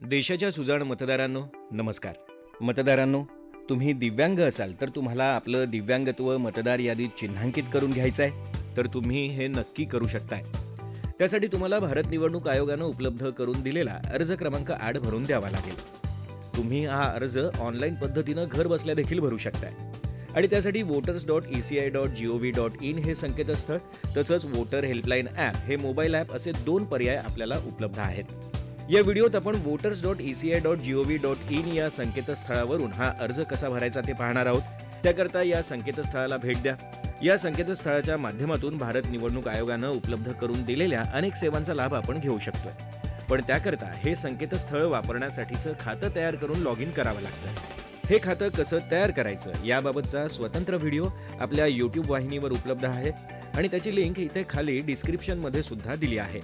देशाच्या सुजाण मतदारांनो नमस्कार. मतदारांनो तुम्ही दिव्यांग असाल तर तुम्हाला आपलं दिव्यांगत्व मतदार यादीत चिन्हांकित करून घ्यायचं आहे. तर तुम्ही हे नक्की करू शकताय. त्यासाठी तुम्हाला भारत निवडणूक आयोगानं उपलब्ध करून दिलेला अर्ज क्रमांक आठ भरून द्यावा लागेल. तुम्ही हा अर्ज ऑनलाईन पद्धतीनं घर बसल्या देखील भरू शकताय. आणि त्यासाठी voters dot E C I dot G O V dot in हे संकेतस्थळ तसंच वोटर हेल्पलाईन ॲप हे मोबाईल ॲप असे दोन पर्याय आपल्याला उपलब्ध आहेत. या व्हिडिओत आपण voters dot E C I dot G O dot in या संकेतस्थळावरून हा अर्ज कसा भरायचा ते पाहणार आहोत. त्याकरता या संकेतस्थळाला भेट द्या. या संकेतस्थळाच्या माध्यमातून भारत निवडणूक आयोगानं उपलब्ध करून दिलेल्या अनेक सेवांचा लाभ आपण घेऊ शकतोय. पण त्याकरता हे संकेतस्थळ वापरण्यासाठीचं खातं तयार करून लॉग इन करावं लागतं. हे खातं कसं तयार करायचं याबाबतचा स्वतंत्र व्हिडिओ आपल्या यूट्यूब वाहिनीवर उपलब्ध आहे आणि त्याची लिंक इथे खाली डिस्क्रिप्शनमध्ये सुद्धा दिली आहे.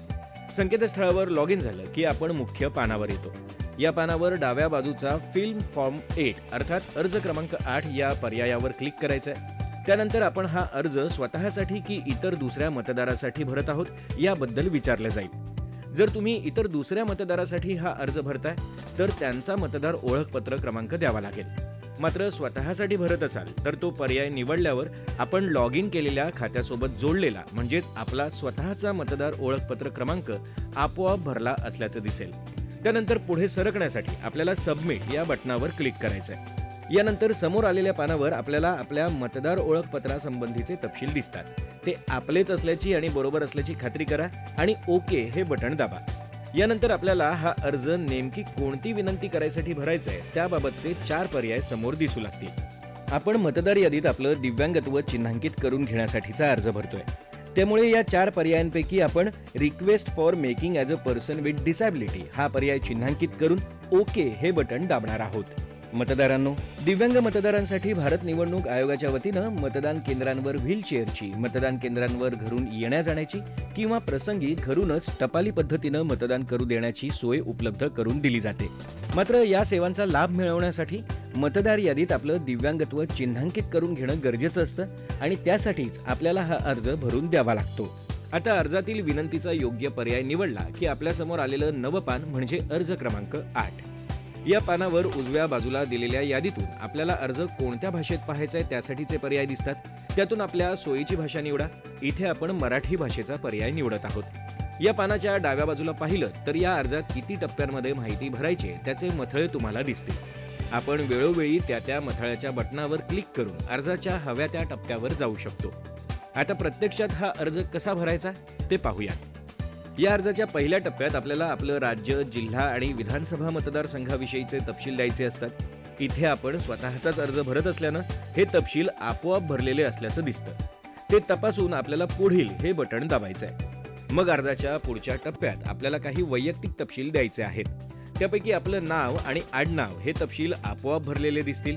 संकेतस्थळावर लॉग इन झालं की आपण मुख्य पानावर येतो. या पानावर डाव्या बाजूचा फिल्म फॉर्म एट अर्थात अर्ज क्रमांक आठ या पर्यायावर क्लिक करायचं आहे त्यानंतर आपण हा अर्ज स्वतःसाठी की इतर दुसऱ्या मतदारासाठी भरत आहोत याबद्दल विचारलं जाईल. जर तुम्ही इतर दुसऱ्या मतदारासाठी हा अर्ज भरताय तर त्यांचा मतदार ओळखपत्र क्रमांक द्यावा लागेल. मात्र स्वतःसाठी भरत असाल तर तो पर्याय निवडल्यावर आपण लॉग इन केलेल्या खात्यासोबत जोडलेला म्हणजेच आपला स्वतःचा मतदार ओळखपत्र क्रमांक आपोआप भरला असल्याचं दिसेल. त्यानंतर पुढे सरकण्यासाठी आपल्याला सबमिट या बटनावर क्लिक करायचं आहे यानंतर समोर आलेल्या पानावर आपल्याला आपल्या मतदार ओळखपत्रासंबंधीचे तपशील दिसतात. ते आपलेच असल्याची आणि बरोबर असल्याची खात्री करा आणि ओके हे बटण दाबा. यानंतर आपल्याला हा अर्ज नेमकी कोणती विनंती करायसाठी भरायचा आहे त्याबाबतचे चार पर्याय समोर दिसू लागतील. आपण मतदार यादीत आपलं दिव्यांगत्व चिन्हांकित करून घेण्यासाठीचा अर्ज भरतोय. त्यामुळे या चार पर्यायांपैकी आपण request for making as a person with disability हा पर्याय चिन्हांकित करून ओके हे बटण दाबणार आहोत. मतदारांनो दिव्यांग मतदारांसाठी भारत निवडणूक आयोगाच्या वतीनं मतदान केंद्रांवर व्हीलचेअरची मतदान केंद्रांवर घरून येण्या जाण्याची किंवा प्रसंगी घरूनच टपाली पद्धतीनं मतदान करू देण्याची सोय उपलब्ध करून दिली जाते. मात्र या सेवांचा लाभ मिळवण्यासाठी मतदार यादीत आपलं दिव्यांगत्व चिन्हांकित करून घेणं गरजेचं असतं आणि त्यासाठीच आपल्याला हा अर्ज भरून द्यावा लागतो. आता अर्जातील विनंतीचा योग्य पर्याय निवडला की आपल्यासमोर आलेलं नवपान म्हणजे अर्ज क्रमांक आठ. या पानावर उजव्या बाजूला दिलेल्या यादीतून आपल्याला अर्ज कोणत्या भाषेत पाहायचा आहे त्यासाठीचे पर्याय दिसतात. त्यातून आपल्या सोयीची भाषा निवडा. इथे आपण मराठी भाषेचा पर्याय निवडत आहोत. या पानाच्या डाव्या बाजूला पाहिलं तर या अर्जात किती टप्प्यांमध्ये माहिती भरायची त्याचे मथळे तुम्हाला दिसतील. आपण वेळोवेळी त्या त्या मथळ्याच्या बटनावर क्लिक करून अर्जाच्या हव्या त्या टप्प्यावर जाऊ शकतो. आता प्रत्यक्षात हा अर्ज कसा भरायचा ते पाहूया या अर्जाच्या पहिल्या टप्प्यात आपल्याला आपलं राज्य जिल्हा आणि विधानसभा मतदारसंघाविषयीचे तपशील द्यायचे असतात. इथे आपण स्वतःचाच अर्ज भरत असल्यानं हे तपशील आपोआप भरलेले असल्याचं दिसतं. ते तपासून आपल्याला पुढील हे बटण दाबायचं आहे मग अर्जाच्या पुढच्या टप्प्यात आपल्याला काही वैयक्तिक तपशील द्यायचे आहेत. त्यापैकी आपलं नाव आणि आडनाव हे तपशील आपोआप भरलेले दिसतील.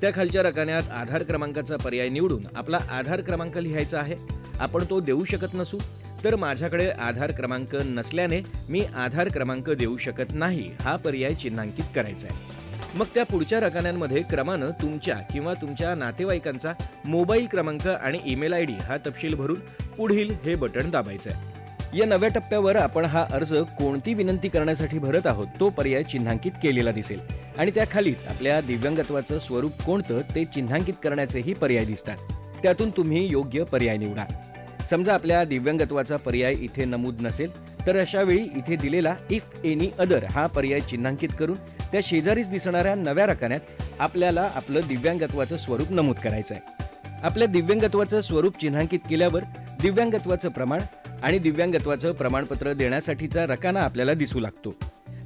त्या खालच्या रकान्यात आधार क्रमांकाचा पर्याय निवडून आपला आधार क्रमांक लिहायचा आहे. आपण तो देऊ शकत नसू. तर माझ्याकडे आधार क्रमांक नसल्याने मी आधार क्रमांक देऊ शकत नाही हा पर्याय चिन्हांकित करायचा आहे. मग त्या पुढच्या रकान्यांमध्ये क्रमानं तुमच्या किंवा तुमच्या नातेवाईकांचा मोबाईल क्रमांक आणि ईमेल आय डी हा तपशील भरून पुढील हे बटण दाबायचं आहे. या नव्या टप्प्यावर आपण हा अर्ज कोणती विनंती करण्यासाठी भरत आहोत तो पर्याय चिन्हांकित केलेला दिसेल. आणि त्याखालीच आपल्या दिव्यांगत्वाचं स्वरूप कोणतं ते चिन्हांकित करण्याचेही पर्याय दिसतात. त्यातून तुम्ही योग्य पर्याय निवडा. समजा आपल्या दिव्यांगत्वाचा पर्याय इथे नमूद नसेल तर अशा वेळी इथे दिलेला इफ एनी अदर हा पर्याय चिन्हांकित करून त्या शेजारीच दिसणाऱ्या नव्या रकान्यात आपल्याला आपलं दिव्यांगत्वाचं स्वरूप नमूद करायचं आहे. आपल्या दिव्यांगत्वाचं स्वरूप चिन्हांकित केल्यावर दिव्यांगत्वाचं प्रमाण आणि दिव्यांगत्वाचं प्रमाणपत्र देण्यासाठीचा रकाना आपल्याला दिसू लागतो.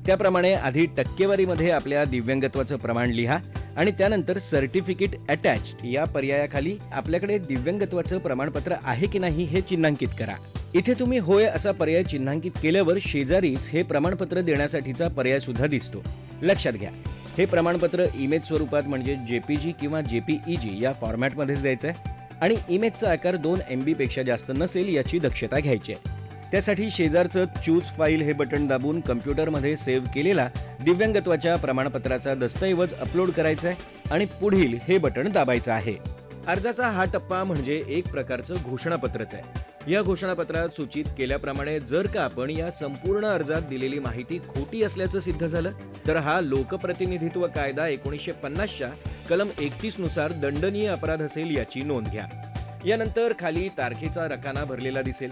त्याप्रमाणे आधी टक्केवारीमध्ये आपल्या दिव्यांगत्वाचं प्रमाण लिहा आणि त्यानंतर सर्टिफिकेट अटॅच या पर्यायाखाली आपल्याकडे दिव्यांगत्वाचं प्रमाणपत्र आहे की नाही हे चिन्हांकित करा. इथे तुम्ही होय असा पर्याय चिन्हांकित केल्यावर शेजारीच हे प्रमाणपत्र देण्यासाठीचा पर्याय सुद्धा दिसतो. लक्षात घ्या. हे प्रमाणपत्र इमेज स्वरूपात म्हणजे जेपीजी किंवा जेपीईजी या फॉर्मॅटमध्येच द्यायचं आहे आणि इमेजचा आकार दोन एम बीपेक्षा जास्त नसेल याची दक्षता घ्यायची आहे. त्यासाठी शेजारचं चूज फाईल हे बटन दाबून कम्प्युटरमध्ये सेव्ह केलेला दिव्यांगत्वाच्या प्रमाणपत्राचा दस्तऐवज अपलोड करायचा आहे आणि पुढील हे बटन दाबायचं आहे. अर्जाचा हा टप्पा म्हणजे एक प्रकारचं घोषणापत्रच आहे. या घोषणापत्रात सूचित केल्याप्रमाणे जर का आपण या संपूर्ण अर्जात दिलेली माहिती खोटी असल्याचं सिद्ध झालं तर हा लोकप्रतिनिधित्व कायदा एकोणीसशे पन्नासच्या कलम एकतीसनुसार दंडनीय अपराध असेल याची नोंद घ्या. यानंतर खाली तारखेचा रकाना भरलेला दिसेल.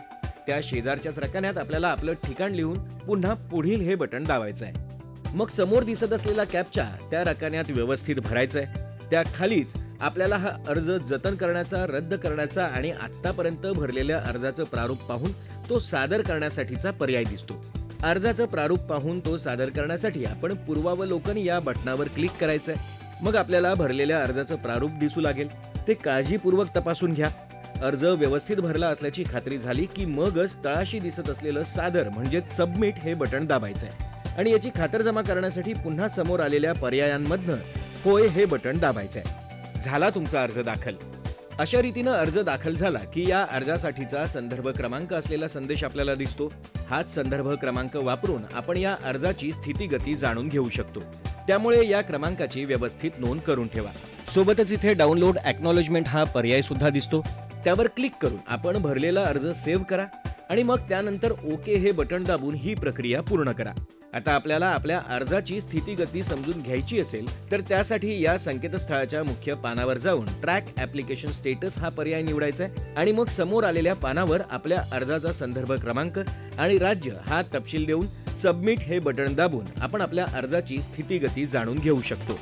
त्या शेजारच्याच रकान्यात आपल्याला आपलं ठिकाण लिहून पुन्हा पुढील हे बटन दाबायचं आहे मग समोर दिसत असलेला कॅपचा त्या रकान्यात व्यवस्थित भरायचा आहे त्या खालीच आपल्याला हा अर्ज जतन करण्याचा रद्द करण्याचा आणि आतापर्यंत भरलेल्या अर्जाचं प्रारूप पाहून तो सादर करण्यासाठीचा पर्याय दिसतो. अर्जाचं प्रारूप पाहून तो सादर करण्यासाठी आपण पूर्वावलोकन या बटणावर क्लिक करायचंय. मग आपल्याला भरलेल्या अर्जाचं प्रारूप दिसू लागेल. ते काळजीपूर्वक तपासून घ्या. अर्ज व्यवस्थित भरला असल्याची खात्री झाली की मगच तळाशी दिसत असलेलं सादर म्हणजेच सबमिट हे बटन दाबायचं आहे आणि याची खातरजमा करण्यासाठी पुन्हा समोर आलेल्या पर्यायांमधनं होय हे बटन दाबायचं आहे झाला तुमचा अर्ज दाखल. अशा रीतीनं अर्ज दाखल झाला की या अर्जासाठीचा संदर्भ क्रमांक असलेला संदेश आपल्याला दिसतो. हाच संदर्भ क्रमांक वापरून आपण या अर्जाची स्थितीगती जाणून घेऊ शकतो. त्यामुळे या क्रमांकाची व्यवस्थित नोंद करून ठेवा. सोबतच इथे डाउनलोड एक्नॉलेजमेंट हा पर्याय सुद्धा दिसतो. त्यावर क्लिक करून आपण भरलेला अर्ज सेव्ह करा आणि मग त्यानंतर ओके हे बटन दाबून ही प्रक्रिया पूर्ण करा. आता आपल्याला आपल्या अर्जाची स्थितीगती समजून घ्यायची असेल तर त्यासाठी या संकेतस्थळाच्या मुख्य पानावर जाऊन ट्रॅक ऍप्लिकेशन स्टेटस हा पर्याय निवडायचा आहे आणि मग समोर आलेल्या पानावर आपल्या अर्जाचा संदर्भ क्रमांक आणि राज्य हा तपशील देऊन सबमिट हे बटन दाबून आपण आपल्या अर्जाची स्थितीगती जाणून घेऊ शकतो.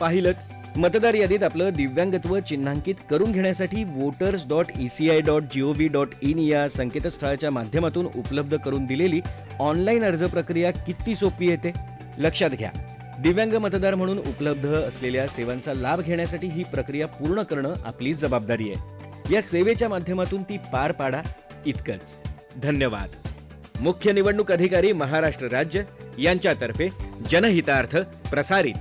पाहिलं मतदार यादीत आपलं दिव्यांगत्व चिन्हांकित करून घेण्यासाठी voters dot ECI dot GOV dot in या संकेतस्थळाच्या माध्यमातून उपलब्ध करून दिलेली ऑनलाईन अर्ज प्रक्रिया किती सोपी येते लक्षात घ्या. दिव्यांग मतदार म्हणून उपलब्ध असलेल्या सेवांचा लाभ घेण्यासाठी ही प्रक्रिया पूर्ण करणं आपली जबाबदारी आहे. या सेवेच्या माध्यमातून ती पार पाडा इतकंच. धन्यवाद. मुख्य निवडणूक अधिकारी महाराष्ट्र राज्य यांच्यातर्फे जनहितार्थ प्रसारित.